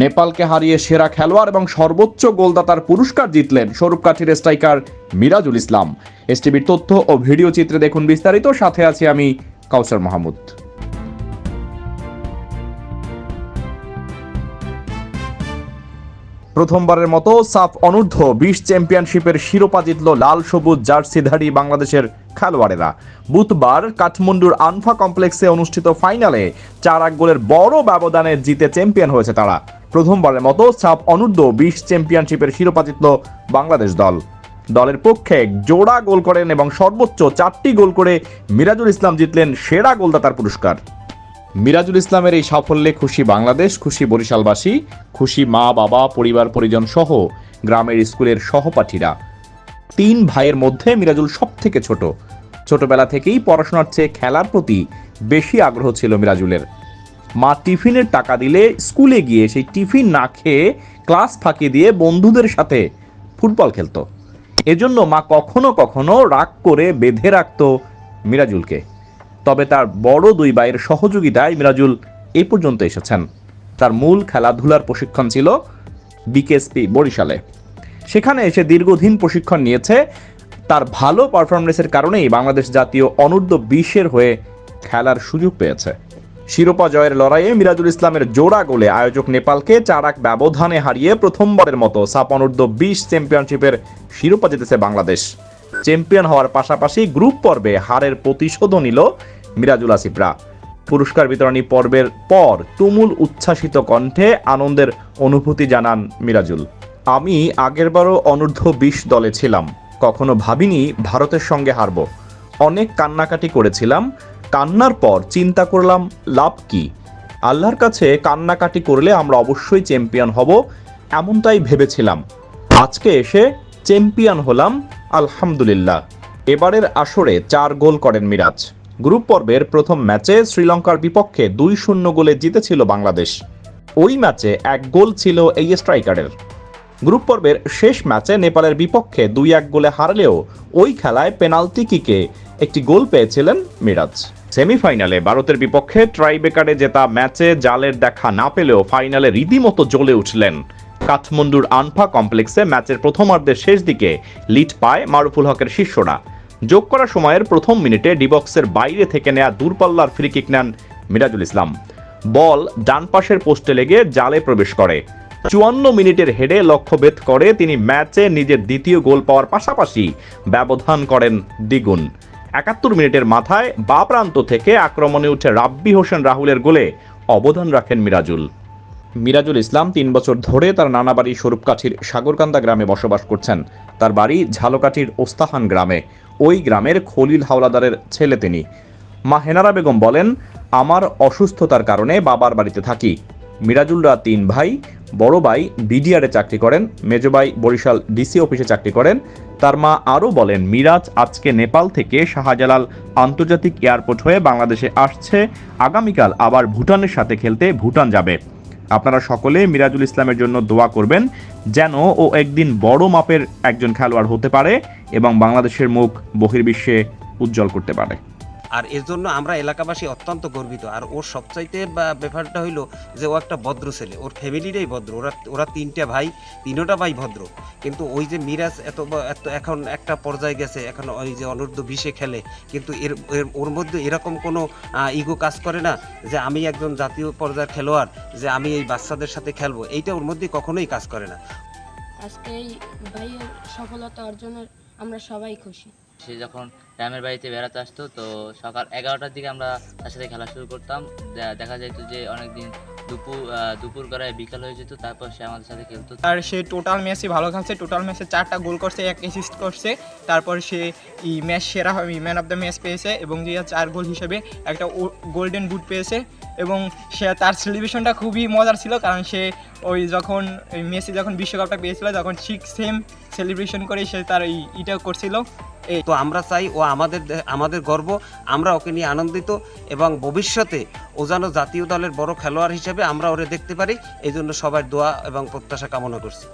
নেপালকে হারিয়ে সেরা খেলোয়াড় এবং সর্বোচ্চ গোলদাতার পুরস্কার জিতলেন স্বরূপকাঠির স্ট্রাইকার মিরাজুল ইসলাম। এসটিভির তথ্য ও ভিডিও চিত্রে দেখুন বিস্তারিত। সাথে আছি আমি কাউসার মাহমুদ। প্রথমবারের মতো সাফ অনূর্ধ্ব বিশ চ্যাম্পিয়নশিপের শিরোপা জিতল লাল সবুজ জার্সিধারী বাংলাদেশের খেলোয়াড়েরা। বুধবার কাঠমান্ডুর আনফা কমপ্লেক্সে অনুষ্ঠিত ফাইনালে চার এক গোলের বড় ব্যবধানে জিতে চ্যাম্পিয়ন হয়েছে তারা। প্রথমবারের মতো সাফ অনূর্ধ্ব বিশ চ্যাম্পিয়নশিপের শিরোপা জিতল বাংলাদেশ দল। দলের পক্ষে জোড়া গোল করেন এবং সর্বোচ্চ চারটি গোল করে মিরাজুল ইসলাম জিতলেন সেরা গোলদাতার পুরস্কার। মিরাজুল ইসলামের এই সাফল্যে খুশি বাংলাদেশ, খুশি বরিশালবাসী, খুশি মা, বাবা, পরিবার, পরিজন সহ গ্রামের স্কুলের সহপাঠীরা। তিন ভাইয়ের মধ্যে মিরাজুল সব থেকে ছোট। ছোটবেলা থেকেই পড়াশোনার চেয়ে খেলার প্রতি বেশি আগ্রহ ছিল মিরাজুলের। মা টিফিনের টাকা দিলে স্কুলে গিয়ে সেই টিফিন না খেয়ে ক্লাস ফাঁকি দিয়ে বন্ধুদের সাথে ফুটবল খেলতো। এজন্য মা কখনো কখনো রাগ করে বেঁধে রাখত মিরাজুলকে। তবে তার বড় দুই ভাইয়ের সহযোগিতায় মিরাজুল এই পর্যন্ত এসেছেন। তার মূল খেলাধুলার প্রশিক্ষণ ছিল বিকেএসপি বরিশালে। সেখানে এসে দীর্ঘদিন প্রশিক্ষণ নিয়েছে। তার ভালো পারফরমেন্সের কারণেই বাংলাদেশ জাতীয় অনূর্ধ্ব বিশের হয়ে খেলার সুযোগ পেয়েছে। শিরোপা জয়ের লড়াইয়ে মিরাজুল ইসলামের জোড়া গোলে আয়োজক নেপালকে চার এক ব্যবধানে হারিয়ে প্রথমবারের মতো সাপ অনূর্ধ্ব বিশ চ্যাম্পিয়নশিপের শিরোপা জিতেছে বাংলাদেশ। চ্যাম্পিয়ন হওয়ার পাশাপাশি গ্রুপ পর্বে হারের প্রতিশোধও নিল মিরাজুল আসিফরা। পুরস্কার বিতরণী পর্বের পর তুমুল উচ্ছ্বাসিত কণ্ঠে আনন্দের অনুভূতি জানান মিরাজুল। আমি আগেরবারও অনূর্ধ্ব বিশ দলে ছিলাম, কখনো ভাবিনি ভারতের সঙ্গে হারব। অনেক কান্নাকাটি করেছিলাম কান্নার পর চিন্তা করলাম, লাভ কি? আল্লাহর কাছে কান্নাকাটি করলে আমরা অবশ্যই চ্যাম্পিয়ন হব, এমনটাই ভেবেছিলাম। আজকে এসে চ্যাম্পিয়ন হলাম, আলহামদুলিল্লাহ। এবারের আসরে চার গোল করেন মিরাজ। গ্রুপ পর্বের প্রথম ম্যাচে শ্রীলঙ্কার বিপক্ষে দুই শূন্য গোলে জিতেছিল বাংলাদেশ। ওই ম্যাচে এক গোল ছিল এই স্ট্রাইকারের। গ্রুপ পর্বের শেষ ম্যাচে নেপালের বিপক্ষে দুই এক গোলে হারলেও ওই খেলায় পেনাল্টি কিকে একটি গোল পেয়েছিলেন মিরাজ। সেমিফাইনালে ভারতের বিপক্ষে ট্রাইবেকারে জেতা ম্যাচে জালের দেখা না পেলেও ফাইনালে রীতিমতো জ্বলে উঠলেন। কাঠমান্ডুর আনফা কমপ্লেক্সে ম্যাচের প্রথমার্ধের শেষ দিকে লিড পায় মারুফুল হকের শিষ্যরা। যোগ করা সময়ের প্রথম মিনিটে ডিবক্সের বাইরে থেকে নেয়া দূরপাল্লার ফ্রি কিক নেন মিরাজুল ইসলাম। বল ডান পাশের পোস্টে লেগে জালে প্রবেশ করে। চুয়ান্ন মিনিটের হেডে লক্ষ্যভেদ করে তিনি ম্যাচে নিজের দ্বিতীয় গোল পাওয়ার পাশাপাশি ব্যবধান করেন দ্বিগুণ। একাত্তর মিনিটের মাথায় বা প্রান্ত থেকে আক্রমণে উঠে রাব্বি হোসেন রাহুলের গোলে অবদান রাখেন মিরাজুল। মিরাজুল ইসলাম তিন বছর ধরে তার নানা বাড়ি স্বরূপকাঠির সাগরকান্দা গ্রামে বসবাস করছেন। তার বাড়ি ঝালকাঠির ওস্তাহান গ্রামে। ওই গ্রামের খলিল হাওলাদারের ছেলে তিনি। মা হেনারা বেগম বলেন, আমার অসুস্থতার কারণে বাবার বাড়িতে থাকি। মিরাজুলরা তিন ভাই, বড় ভাই বিডিআরে চাকরি করেন, মেজ ভাই বরিশাল ডিসি অফিসে চাকরি করেন। তার মা আরও বলেন, মিরাজ আজকে নেপাল থেকে শাহজালাল আন্তর্জাতিক এয়ারপোর্ট হয়ে বাংলাদেশে আসছে। আগামীকাল আবার ভুটানের সাথে খেলতে ভুটান যাবে। আপনারা সকলে মিরাজুল ইসলামের জন্য দোয়া করবেন যেন ও একদিন বড় মাপের একজন খেলোয়াড় হতে পারে এবং বাংলাদেশের মুখ বহির্বিশ্বে উজ্জ্বল করতে পারে। আর এর জন্য আমরা এলাকাবাসী অত্যন্ত গর্বিত। আর ওর সবচাইতে ব্যাপারটা হইল যে ও একটা ভদ্র ছেলে, ওর ফ্যামিলিটাই ভদ্র। ওরা ওরা তিনটা ভাই, তিনোটা ভাই ভদ্র। কিন্তু ওই যে মিরাজ এত এত এখন একটা পর্যায়ে গেছে, এখন ওই যে অনূর্ধ্ব বিশে খেলে, কিন্তু এর, এর- ওর মধ্যে এরকম কোনো ইগো কাজ করে না যে আমি একজন জাতীয় পর্যায়ের খেলোয়াড়, যে আমি এই বাচ্চাদের সাথে খেলব। এইটা ওর মধ্যে কখনোই কাজ করে না। আজকে এই ভাইয়ের সফলতা অর্জনের আমরা সবাই খুশি। সে যখন গ্রামের বাড়িতে বেড়াতে আসতো, তো সকাল এগারোটার দিকে আমরা তার সাথে খেলা শুরু করতাম। দেখা যেত যে অনেকদিন দুপুর দুপুর করায় বিকাল হয়ে যেত, তারপর সে আমাদের সাথে খেলতো। আর সে টোটাল ম্যাচে ভালো খেলছে, টোটাল ম্যাচে চারটা গোল করছে, এক অ্যাসিস্ট করছে। তারপর সে ম্যাচ সেরা ম্যান অফ দ্য ম্যাচ পেয়েছে এবং যে চার গোল হিসেবে একটা গোল্ডেন বুট পেয়েছে। এবং সে তার সেলিব্রেশনটা খুবই মজার ছিল, কারণ সে ওই যখন ওই মেসি যখন বিশ্বকাপটা পেয়েছিল, তখন ঠিক সেম সেলিব্রেশন করে সে তার এই ইটা করছিল। এই তো আমরা চাই ও আমাদের আমাদের গর্ব, আমরা ওকে নিয়ে আনন্দিত এবং ভবিষ্যতে ও যেন জাতীয় দলের বড় খেলোয়াড় হিসেবে আমরা ওরে দেখতে পারি, এই জন্য সবার দোয়া এবং প্রত্যাশা কামনা করছি।